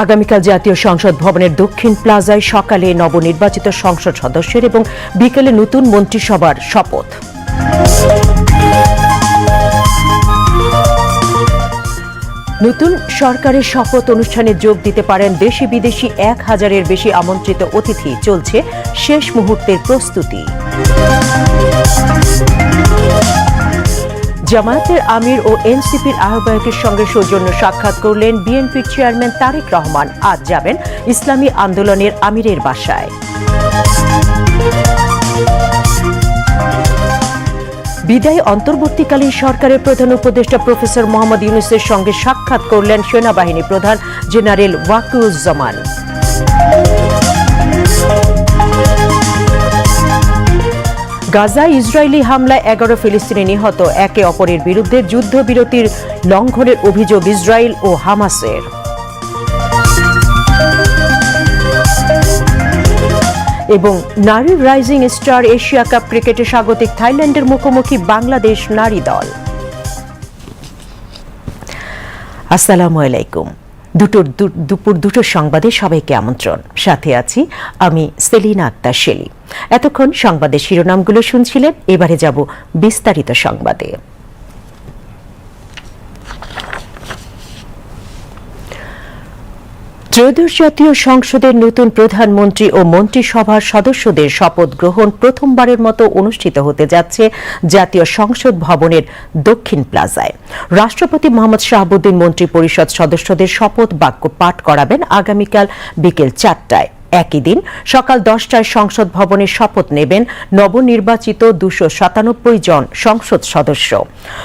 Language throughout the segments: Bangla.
আগামীকাল জাতীয় সংসদ ভবনের দক্ষিণ প্লাজায় সকালে নবনির্বাচিত সংসদ সদস্যের এবং বিকেলে নতুন মন্ত্রিসভার শপথ। নতুন সরকারের শপথ অনুষ্ঠানে যোগ দিতে পারেন দেশি বিদেশি এক হাজারের বেশি আমন্ত্রিত অতিথি। চলছে শেষ মুহূর্তের প্রস্তুতি। জামায়াতের আমির ও এনসিপির আহ্বায়কের সঙ্গে সৌজন্য সাক্ষাৎ করলেন বিএনপির চেয়ারম্যান তারেক রহমান। আজ যাবেন ইসলামী আন্দোলনের আমিরের বাসায়। বিদায়ী অন্তর্বর্তীকালীন সরকারের প্রধান উপদেষ্টা প্রফেসর মোহাম্মদ ইউনুসের সঙ্গে সাক্ষাৎ করলেন সেনাবাহিনী প্রধান জেনারেল ওয়াকিউজ্জামান। গাজা ইসরায়েলি হামলায় এগারো ফিলিস্তিনি নিহত, একে অপরের বিরুদ্ধে যুদ্ধবিরতির লঙ্ঘনের অভিযোগ ইসরায়েল ও হামাসের। এবং নারী রাইজিং স্টার এশিয়া কাপ ক্রিকেটে স্বাগতিক থাইল্যান্ডের মুখোমুখি বাংলাদেশ নারী দল। আসসালামু আলাইকুম। দুটোর দুপুর দুটোর সংবাদে সবাইকে আমন্ত্রণ। সাথে আছি আমি সেলিনা আক্তার শেলি এতক্ষণ সংবাদের শিরোনামগুলো শুনছিলেন, এবারে যাব বিস্তারিত সংবাদে। ত্রয়োদশ জাতীয় সংসদের নতুন প্রধানমন্ত্রী ও মন্ত্রিসভার সদস্যদের শপথ গ্রহণ প্রথমবারের মতো অনুষ্ঠিত হতে যাচ্ছে জাতীয় সংসদ ভবনের দক্ষিণ প্লাজায়। রাষ্ট্রপতি মোহাম্মদ শাহাবুদ্দিন মন্ত্রী পরিষদ সদস্যদের শপথ বাক্য পাঠ করাবেন আগামীকাল বিকেল চারটায়। একই দিন সকাল দশটায় সংসদ ভবনে শপথ নেবেন নবনির্বাচিত দুশো সাতানব্বই জন সংসদ সদস্য।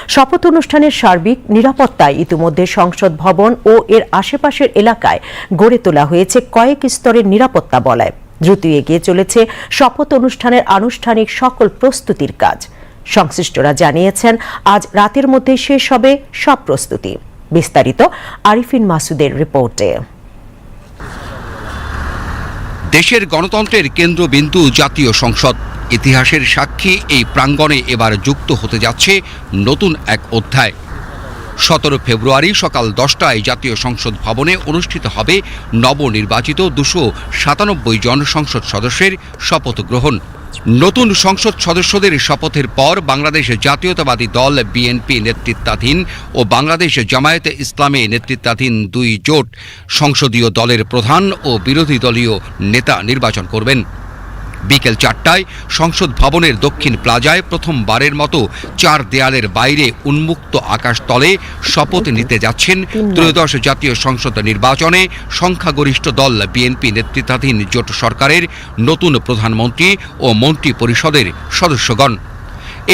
শপথ অনুষ্ঠানের সার্বিক নিরাপত্তায় ইতিমধ্যে সংসদ ভবন ও এর আশেপাশের এলাকায় গড়ে তোলা হয়েছে কয়েক স্তরের নিরাপত্তা বলয়। দ্রুত এগিয়ে চলেছে শপথ অনুষ্ঠানের আনুষ্ঠানিক সকল প্রস্তুতির কাজ। সংশ্লিষ্টরা জানিয়েছেন, আজ রাতের মধ্যে শেষ হবে সব প্রস্তুতি। বিস্তারিত আরিফিন মাসুদের রিপোর্টে। দেশের গণতন্ত্রের কেন্দ্রবিন্দু জাতীয় সংসদ। ইতিহাসের সাক্ষী এই প্রাঙ্গণে এবার যুক্ত হতে যাচ্ছে নতুন এক অধ্যায়। সতেরো ফেব্রুয়ারি সকাল দশটায় জাতীয় সংসদ ভবনে অনুষ্ঠিত হবে নবনির্বাচিত দুশো সাতানব্বই জন সংসদ সদস্যের শপথ গ্রহণ। নতুন সংসদ সদস্যদের শপথের পর বাংলাদেশ জাতীয়তাবাদী দল বিএনপি নেতৃত্বাধীন ও বাংলাদেশ জামায়াতে ইসলামী নেতৃত্বাধীন দুই জোট সংসদীয় দলের প্রধান ও বিরোধী দলীয় নেতা নির্বাচন করবেন। বিকেল চারটায় সংসদ ভবনের দক্ষিণ প্লাজায় প্রথমবারের মতো চার দেয়ালের বাইরে উন্মুক্ত আকাশতলে শপথ নিতে যাচ্ছেন ত্রয়োদশ জাতীয় সংসদ নির্বাচনে সংখ্যাগরিষ্ঠ দল বিএনপি নেতৃত্বাধীন জোট সরকারের নতুন প্রধানমন্ত্রী ও মন্ত্রী পরিষদের সদস্যগণ।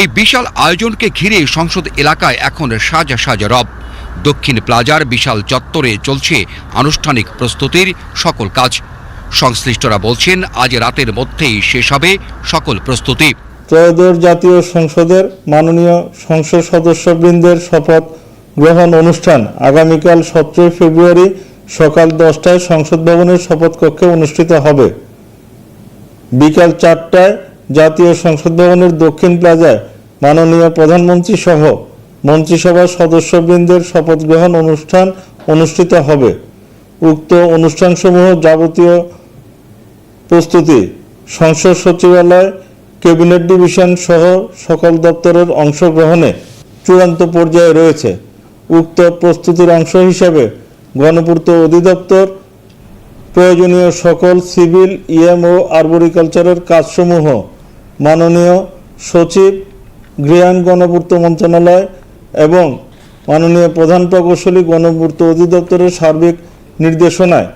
এই বিশাল আয়োজনকে ঘিরে সংসদ এলাকায় এখন সাজা সাজা রব। দক্ষিণ প্লাজার বিশাল চত্বরে চলছে আনুষ্ঠানিক প্রস্তুতির সকল কাজ। সংশ্লিষ্টরা বলছেন, আজ রাতের মধ্যেই শেষ হবে সকল প্রস্তুতি। ত্রয়োদশ জাতীয় সংসদের মাননীয় সংসদ সদস্যবৃন্দের শপথ গ্রহণ অনুষ্ঠান আগামীকাল সতেরোই ফেব্রুয়ারি সকাল দশটায় সংসদ ভবনের শপথ কক্ষে অনুষ্ঠিত হবে। বিকাল চারটায় জাতীয় সংসদ ভবনের দক্ষিণ প্লাজায় মাননীয় প্রধানমন্ত্রী সহ মন্ত্রিসভার সদস্যবৃন্দের শপথ গ্রহণ অনুষ্ঠান অনুষ্ঠিত হবে। উক্ত অনুষ্ঠানসমূহ যাবতীয় প্রস্তুতি, সংসদ সচিবালয়, ক্যাবিনেট ডিভিশন সহ সকল দপ্তরের অংশগ্রহণে চূড়ান্ত পর্যায়ে রয়েছে। উক্ত প্রস্তুতির অংশ হিসাবে গণপূর্ত অধিদপ্তর, প্রয়োজনীয় সকল সিভিল, ইএম ও আরবরিকালচারের কাজসমূহ, মাননীয় সচিব, গৃহায়ণ গণপূর্ত মন্ত্রণালয় এবং মাননীয় প্রধান প্রকৌশলী গণপূর্ত অধিদপ্তরের সার্বিক নির্দেশনায়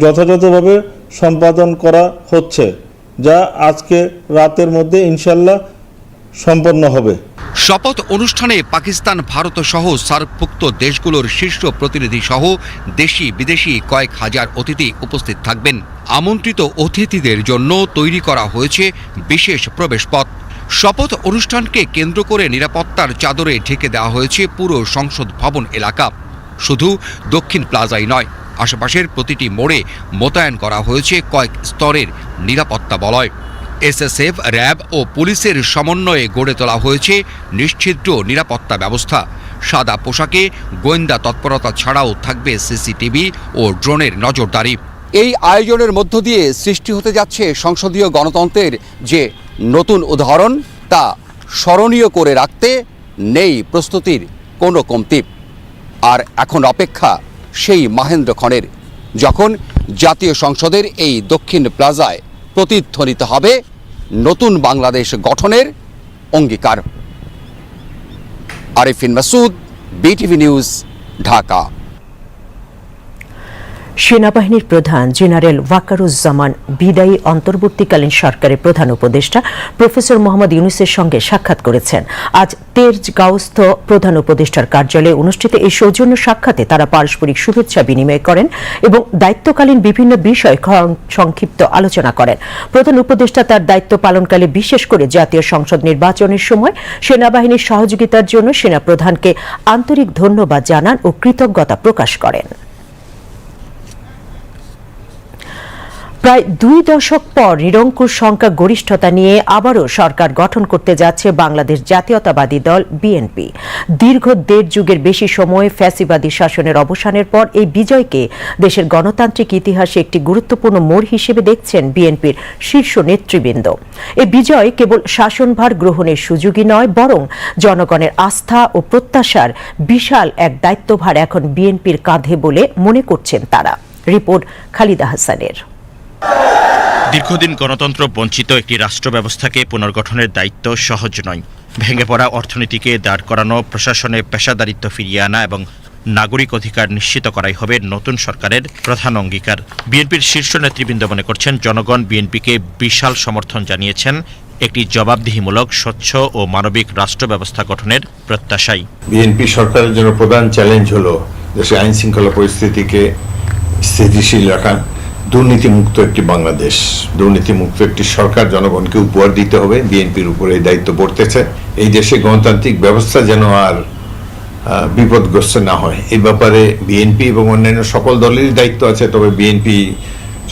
যথাযথভাবে সম্পাদন করা হচ্ছে, যা আজকে রাতের মধ্যে ইনশাল্লাহ সম্পন্ন হবে। শপথ অনুষ্ঠানে পাকিস্তান, ভারত সহ সার্কভুক্ত দেশগুলোর শীর্ষ প্রতিনিধি সহ দেশি, বিদেশি কয়েক হাজার অতিথি উপস্থিত থাকবেন। আমন্ত্রিত অতিথিদের জন্য তৈরি করা হয়েছে বিশেষ প্রবেশপথ। শপথ অনুষ্ঠানকে কেন্দ্র করে নিরাপত্তার চাদরে ঢেকে দেওয়া হয়েছে পুরো সংসদ ভবন এলাকা। শুধু দক্ষিণ প্লাজাই নয় আশেপাশের প্রতিটি মোড়ে মোতায়েন করা হয়েছে কয়েক স্তরের নিরাপত্তা বলয়। এসএসএফ, র্যাব ও পুলিশের সমন্বয়ে গড়ে তোলা হয়েছে নিশ্চিদ্র নিরাপত্তা ব্যবস্থা। সাদা পোশাকে গোয়েন্দা তৎপরতা ছাড়াও থাকবে সিসিটিভি ও ড্রোনের নজরদারি। এই আয়োজনের মধ্য দিয়ে সৃষ্টি হতে যাচ্ছে সংসদীয় গণতন্ত্রের যে নতুন উদাহরণ, তা স্মরণীয় করে রাখতে নেই প্রস্তুতির কোনো কমতি। আর এখন অপেক্ষা সেই মাহেন্দ্র খনের। যখন জাতীয় সংসদের এই দক্ষিণ প্লাজায় প্রতিধ্বনিত হবে, নতুন বাংলাদেশ গঠনের অঙ্গীকার। Arifin Masud, BTV news, Dhaka. সেনাবাহিনীর প্রধান জেনারেল ওয়াকারুজ্জামান বিদায়ী অন্তর্বর্তীকালীন সরকারের প্রধান উপদেষ্টা প্রফেসর মোহাম্মদ ইউনুসের সঙ্গে সাক্ষাৎ করেছেন। আজ তেজগাঁওস্থ প্রধান উপদেষ্টার কার্যালয়ে অনুষ্ঠিত এই সৌজন্য সাক্ষাতে তারা পারস্পরিক শুভেচ্ছা বিনিময় করেন এবং দায়িত্বকালীন বিভিন্ন বিষয় সংক্ষিপ্ত আলোচনা করেন। প্রধান উপদেষ্টা তার দায়িত্ব পালনকালে বিশেষ করে জাতীয় সংসদ নির্বাচনের সময় সেনাবাহিনীর সহযোগিতার জন্য সেনাপ্রধানকে আন্তরিক ধন্যবাদ জানান ও কৃতজ্ঞতা প্রকাশ করেন। প্রায় দুই দশক পর নিরঙ্কুশ সংখ্যা গরিষ্ঠতা নিয়ে আবারও সরকার গঠন করতে যাচ্ছে বাংলাদেশ জাতীয়তাবাদী দল, বিএনপি। দীর্ঘ দেড় যুগের বেশি সময় ফ্যাসিবাদী শাসনের অবসানের পর এই বিজয়কে দেশের গণতান্ত্রিক ইতিহাসে একটি গুরুত্বপূর্ণ মোড় হিসেবে দেখছেন বিএনপির শীর্ষ নেতৃবৃন্দ। এই বিজয় কেবল শাসনভার গ্রহণের সুযোগই নয়, বরং জনগণের আস্থা ও প্রত্যাশার বিশাল এক দায়িত্বভার এখন বিএনপির কাঁধে বলে মনে করছেন তারা। রিপোর্ট খালিদা হাসানের। দীর্ঘদিন গণতন্ত্র বঞ্চিত একটি রাষ্ট্র ব্যবস্থাকে পুনর্গঠনের দায়িত্ব সহজ নয়। ভেঙে পড়া অর্থনীতিকে দাঁড় করানো, প্রশাসনে পেশাদারিত্ব ফিরিয়ে আনা এবং নাগরিক অধিকার নিশ্চিত করাই হবে নতুন সরকারের প্রধান অঙ্গীকার। বিএনপির শীর্ষ নেতৃবৃন্দ মনে করছেন, জনগণ বিএনপিকে বিশাল সমর্থন জানিয়েছেন, একটি জবাবদিহিমূলক, স্বচ্ছ ও মানবিক রাষ্ট্র ব্যবস্থা গঠনের প্রত্যাশায়। বিএনপি সরকারের জন্য প্রধান চ্যালেঞ্জ হলো দেশের আইন শৃঙ্খলা পরিস্থিতিকে স্থিতিশীল রাখা। দুর্নীতিমুক্ত একটি বাংলাদেশ। দুর্নীতিমুক্ত একটি সরকার জনগণকে উপহার দিতে হবে। বিএনপির উপরে এই দায়িত্ব পড়তেছে। এই দেশে গণতান্ত্রিক ব্যবস্থা যেন আর বিপদগ্রস্ত না হয়। এই ব্যাপারে বিএনপি এবং অন্যান্য সকল দলেরই দায়িত্ব আছে, তবে বিএনপি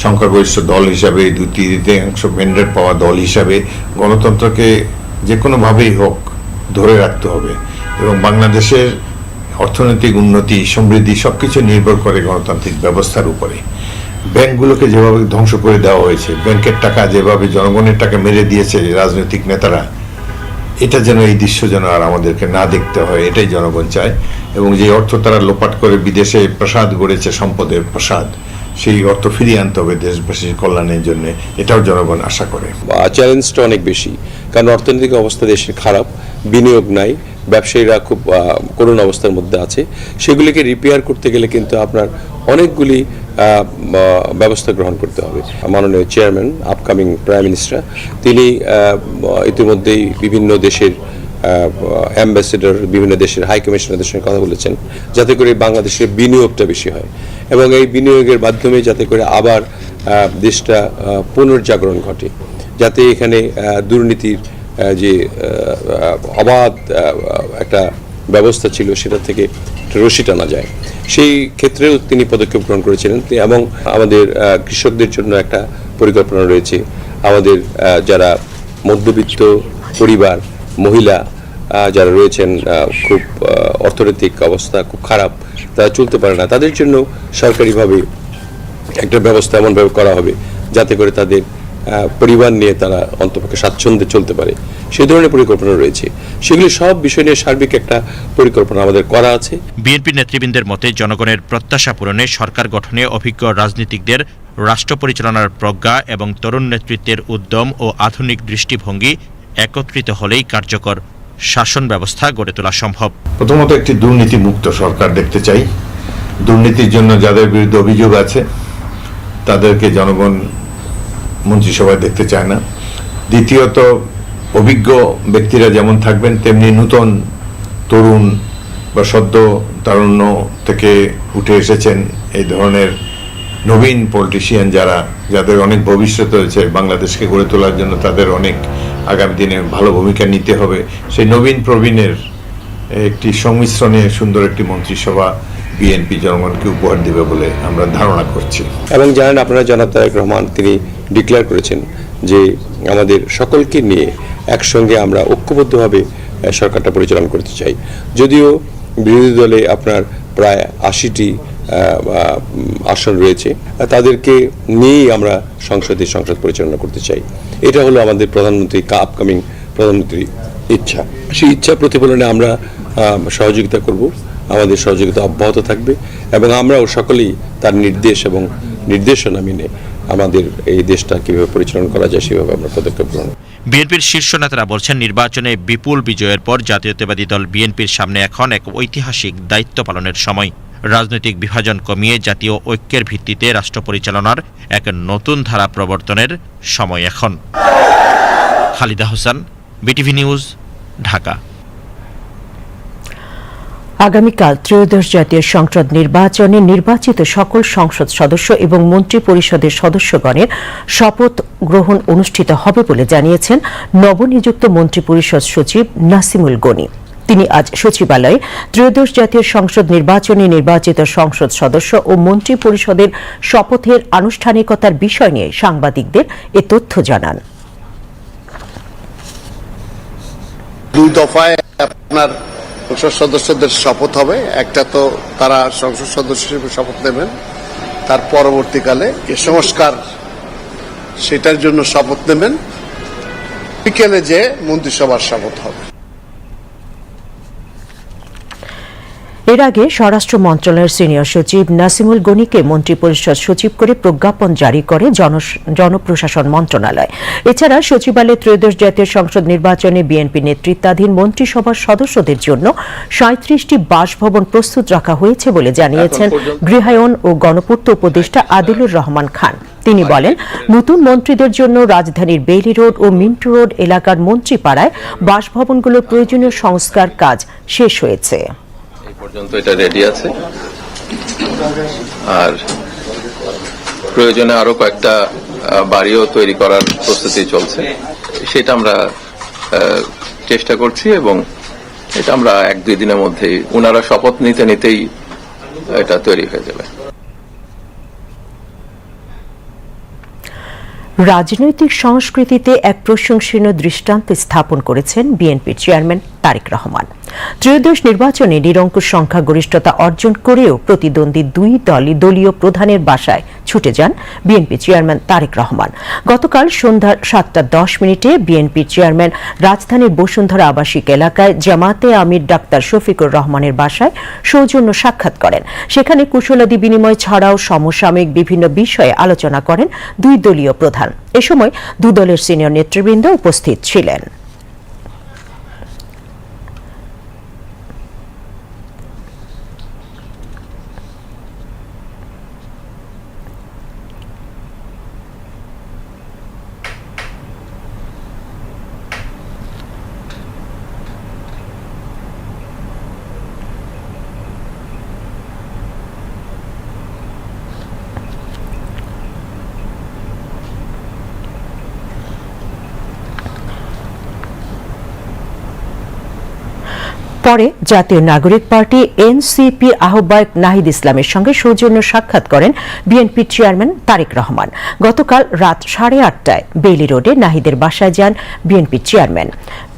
সংখ্যাগরিষ্ঠ দল হিসাবে দুই তৃতীয়াংশ ম্যান্ডেট পাওয়া দল হিসাবে গণতন্ত্রকে যে কোনোভাবেই হোক ধরে রাখতে হবে এবং বাংলাদেশের অর্থনৈতিক উন্নতি, সমৃদ্ধি সবকিছু নির্ভর করে গণতান্ত্রিক ব্যবস্থার উপরে। ব্যাংকগুলোকে যেভাবে ধ্বংস করে দেওয়া হয়েছে, ব্যাংকের টাকা যেভাবে জনগণের টাকা মেরে দিয়েছে রাজনৈতিক নেতারা, এটা যেন এই দৃশ্য যেন আর আমাদেরকে না দেখতে হয়, এটাই জনগণ চায়। এবং যে অর্থ তারা লোপাট করে বিদেশে প্রসাদ গড়েছে, সম্পদের প্রসাদ, সেই অর্থ ফিরিয়ে আনতে হবে দেশবাসীর কল্যাণের জন্য, এটাও জনগণ আশা করে। চ্যালেঞ্জটা অনেক বেশি, কারণ অর্থনৈতিক অবস্থা দেশের খারাপ, বিনিয়োগ নাই, ব্যবসায়ীরা খুব করুণ অবস্থার মধ্যে আছে। সেগুলিকে রিপেয়ার করতে গেলে কিন্তু আপনার অনেকগুলি ব্যবস্থা গ্রহণ করতে হবে। মাননীয় চেয়ারম্যান আপকামিং প্রাইম মিনিস্টার তিনি ইতিমধ্যেই বিভিন্ন দেশের অ্যাম্বাসেডর বিভিন্ন দেশের হাই কমিশনারদের সঙ্গে কথা বলেছেন, যাতে করে বাংলাদেশের বিনিয়োগটা বেশি হয়। এবং এই বিনিয়োগের মাধ্যমে যাতে করে আবার দেশটা পুনর্জাগরণ ঘটে। যাতে এখানে দুর্নীতির যে অবাধ একটা ব্যবস্থা ছিল সেটা থেকে রশি টানা যায়। সেই ক্ষেত্রেও তিনি পদক্ষেপ গ্রহণ করেছিলেন। এবং আমাদের কৃষকদের জন্য একটা পরিকল্পনা রয়েছে। আমাদের যারা মধ্যবিত্ত পরিবার, মহিলা যারা রয়েছেন খুব অর্থনৈতিক অবস্থা খুব খারাপ, তারা চলতে পারে না। তাদের জন্য সরকারিভাবে একটা ব্যবস্থা এমনভাবে করা হবে, যাতে করে তাদের পরিবার নিয়ে তারা অন্তপক্ষে স্বাচ্ছন্দ্যে চলতে পারে। সেই ধরনের পরিকল্পনা রয়েছে। সেগুলি সব বিষয় নিয়ে সার্বিক একটা পরিকল্পনা আমাদের করা আছে। বিএনপি নেতৃবৃন্দের মতে জনগণের প্রত্যাশা পূরণে সরকার গঠনে অভিজ্ঞ রাজনীতিকদের রাষ্ট্র পরিচালনার প্রজ্ঞা এবং তরুণ নেতৃত্বের উদ্যম ও আধুনিক দৃষ্টিভঙ্গি একত্রিত হলেই কার্যকর। শাসন ব্যবস্থা গড়ে তোলা সম্ভব। প্রথমত একটি দুর্নীতি মুক্ত সরকার দেখতে চাই। দুর্নীতির জন্য যাদের বিরুদ্ধে অভিযোগ আছে তাদেরকে জনগণ মন্ত্রিসভায় দেখতে চায় না। দ্বিতীয়ত, অভিজ্ঞ ব্যক্তিরা যেমন থাকবেন, তেমনি নূতন তরুণ বা সদ্য তারুণ্য থেকে উঠে এসেছেন এই ধরনের নবীন পলিটিশিয়ান যারা, যাদের অনেক ভবিষ্যৎ রয়েছে বাংলাদেশকে গড়ে তোলার জন্য তাদের অনেক আগামী দিনে ভালো ভূমিকা নিতে হবে। সেই নবীন প্রবীণের একটি সংমিশ্রণে সুন্দর একটি মন্ত্রিসভা বিএনপি জনগণকে উপহার দেবে বলে আমরা ধারণা করছি। এবং জানেন আপনারা জনাব তারেক রহমান, তিনি ডিক্লেয়ার করেছেন যে আমাদের সকলকে নিয়ে একসঙ্গে আমরা ঐক্যবদ্ধভাবে সরকারটা পরিচালনা করতে চাই। যদিও বিরোধী দলে আপনার প্রায় আশিটি আসন রয়েছে তাদেরকে নিয়েই আমরা সংসদে সংসদ পরিচালনা করতে চাই। এটা হলো আমাদের প্রধানমন্ত্রী আপকামিং প্রধানমন্ত্রী ইচ্ছা। সেই ইচ্ছা প্রতিফলনে আমরা সহযোগিতা করব। আমাদের সহযোগিতা অব্যাহত থাকবে এবং আমরাও সকলেই তার নির্দেশ এবং নির্দেশনা মেনে আমাদের এই দেশটা কীভাবে পরিচালনা করা যায় সেভাবে আমরা পদক্ষেপ গ্রহণ বিএনপির শীর্ষ নেতারা বলছেন, নির্বাচনে বিপুল বিজয়ের পর জাতীয়তাবাদী দল বিএনপির সামনে এখন এক ঐতিহাসিক দায়িত্ব পালনের সময়। রাজনৈতিক বিভাজন কমিয়ে জাতীয় ঐক্যের ভিত্তিতে রাষ্ট্র পরিচালনার এক নতুন ধারা প্রবর্তনের সময় এখন। Khalida Hossain, BTV news, Dhaka. আগামীকাল ত্রয়োদশ জাতীয় সংসদ নির্বাচনে নির্বাচিত সকল সংসদ সদস্য এবং মন্ত্রী পরিষদের সদস্যগণের শপথ গ্রহণ অনুষ্ঠিত হবে বলে জানিয়েছেন নবনিযুক্ত মন্ত্রী পরিষদ সচিব নাসিমুল গনি। তিনি আজ সচিবালয়ে ত্রয়োদশ জাতীয় সংসদ নির্বাচনে নির্বাচিত সংসদ সদস্য ও মন্ত্রী পরিষদের শপথের আনুষ্ঠানিকতার বিষয় নিয়ে সাংবাদিকদের এ তথ্য জানান। দুই দফায় আপনার সংসদ সদস্যদের শপথ হবে। একটা তো তারা সংসদ সদস্য হিসেবে শপথ নেবেন। তার পরবর্তীকালে যে সংস্কার, সেটার জন্য শপথ নেবেন। বিকেলে যে মন্ত্রিসভার শপথ হবে। এর আগে স্বরাষ্ট্র মন্ত্রণালয়ের সিনিয়র সচিব নাসিমুল গনিকে মন্ত্রিপরিষদ সচিব করে প্রজ্ঞাপন জারি করে জনপ্রশাসন মন্ত্রণালয়। এছাড়া সচিবালয়ে ত্রয়োদশ জাতীয় সংসদ নির্বাচনে বিএনপি নেতৃত্বাধীন মন্ত্রিসভার সদস্যদের জন্য সাঁত্রিশটি বাসভবন প্রস্তুত রাখা হয়েছে বলে জানিয়েছেন গৃহায়ন ও গণপূর্ত উপদেষ্টা আদিলুর রহমান খান। তিনি বলেন নতুন মন্ত্রীদের জন্য রাজধানীর বেইলি রোড ও মিন্টু রোড এলাকার মন্ত্রীপাড়ায় বাসভবনগুলোর প্রয়োজনীয় সংস্কার কাজ শেষ হয়েছে। পর্যন্ত এটা রেডি আছে। আর প্রয়োজনে আরও কয়েকটা বাড়িও তৈরি করার প্রস্তুতি চলছে। সেটা আমরা চেষ্টা করছি এবং এটা আমরা এক দুই দিনের মধ্যেই ওনারা শপথ নিতে নিতেই এটা তৈরি হয়ে যাবে। রাজনৈতিক সংস্কৃতিতে এক প্রশংসনীয় দৃষ্টান্ত স্থাপন করেছেন বিএনপির চেয়ারম্যান তারেক রহমান। ত্রয়োদশ নির্বাচনে নিরঙ্কুশ সংখ্যাগরিষ্ঠতা অর্জন করেও প্রতিদ্বন্দ্বী দুই দলই দলীয় প্রধানের বাসায় ছুটে যান বিএনপি চেয়ারম্যান তারেক রহমান। গতকাল সন্ধ্যা সাতটা দশ মিনিটে বিএনপির চেয়ারম্যান রাজধানীর বসুন্ধরা আবাসিক এলাকায় জামাতে আমির ডাক্তার শফিকুর রহমানের বাসায় সৌজন্য সাক্ষাৎ করেন। সেখানে কুশলাদি বিনিময় ছাড়াও সমসাময়িক বিভিন্ন বিষয়ে আলোচনা করেন দুই দলীয় প্রধান। এ সময় দু দলের সিনিয়র নেতৃবৃন্দ উপস্থিত ছিলেন। পরে জাতীয় নাগরিক পার্টি এনসিপির আহ্বায়ক নাহিদ ইসলামের সঙ্গে সৌজন্য সাক্ষাৎ করেন বিএনপির চেয়ারম্যান তারেক রহমান। গতকাল রাত সাড়ে আটটায় বেইলি রোডে নাহিদের বাসায় যান বিএনপির চেয়ারম্যান।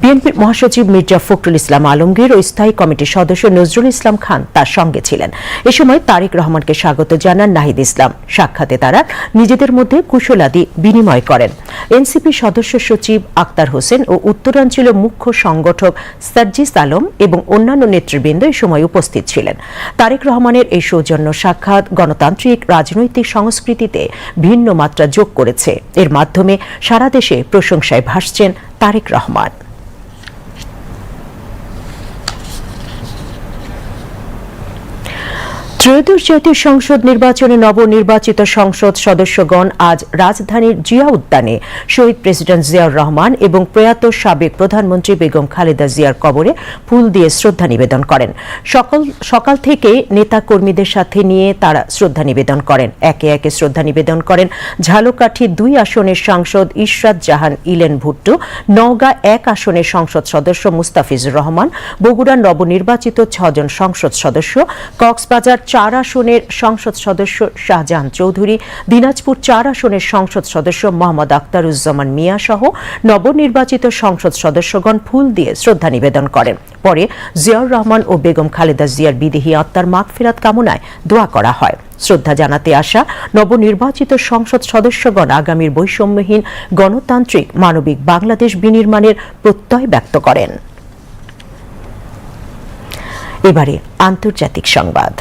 বিএনপির মহাসচিব মির্জা ফখরুল ইসলাম আলমগীর ও স্থায়ী কমিটির সদস্য নজরুল ইসলাম খান তার সঙ্গে ছিলেন। এ সময় তারেক রহমানকে স্বাগত জানান নাহিদ ইসলাম। সাক্ষাতে তারা নিজেদের মধ্যে কুশলাদি বিনিময় করেন। এনসিপি সদস্য সচিব আক্তার হোসেন ও উত্তরাঞ্চলীয় মুখ্য সংগঠক সার্জিস আলম এবং অন্যান্য নেতৃবৃন্দ এই সময় উপস্থিত ছিলেন। তারেক রহমানের এই সৌজন্য সাক্ষাৎ গণতান্ত্রিক, রাজনৈতিক সংস্কৃতিতে ভিন্ন মাত্রা যোগ করেছে। এর মাধ্যমে সারা দেশে প্রশংসায় ভাসছেন তারেক রহমান। ত্রয়োদশ জাতীয় সংসদ নির্বাচনে নবনির্বাচিত সংসদ সদস্যগণ আজ রাজধানীর জিয়া উদ্যানে শহীদ প্রেসিডেন্ট জিয়াউর রহমান এবং প্রয়াত সাবেক প্রধানমন্ত্রী বেগম খালেদা জিয়ার কবরে ফুল দিয়ে শ্রদ্ধা নিবেদন করেন। সকল, সকাল থেকে নেতা কর্মীদের সাথে নিয়ে তারা শ্রদ্ধা নিবেদন করেন। একে একে শ্রদ্ধা নিবেদন করেন ঝালকাঠি দুই আসনের সাংসদ ইশরাত জাহান, ইলেন ভুট্টো, নওগাঁ এক আসনের সংসদ সদস্য মুস্তাফিজুর রহমান, বগুড়ার নবনির্বাচিত ছজন সংসদ সদস্য, কক্সবাজার চার আসনের সংসদ সদস্য শাহজাহান চৌধুরী, দিনাজপুর চার আসনের সংসদ সদস্য মোহাম্মদ আখতারুজ্জামান মিয়া সহ নবনির্বাচিত সংসদ সদস্যগণ ফুল দিয়ে শ্রদ্ধা নিবেদন করেন। পরে জিয়াউর রহমান ও বেগম খালেদা জিয়ার বিদেহী আত্মার মাগফিরাত কামনায় দোয়া করা হয়। শ্রদ্ধা জানাতে আসা নবনির্বাচিত সংসদ সদস্যগণ আগামীর বৈষম্যহীন গণতান্ত্রিক মানবিক বাংলাদেশ বিনির্মাণের প্রত্যয় ব্যক্ত করেন। এবারে আন্তর্জাতিক সংবাদ।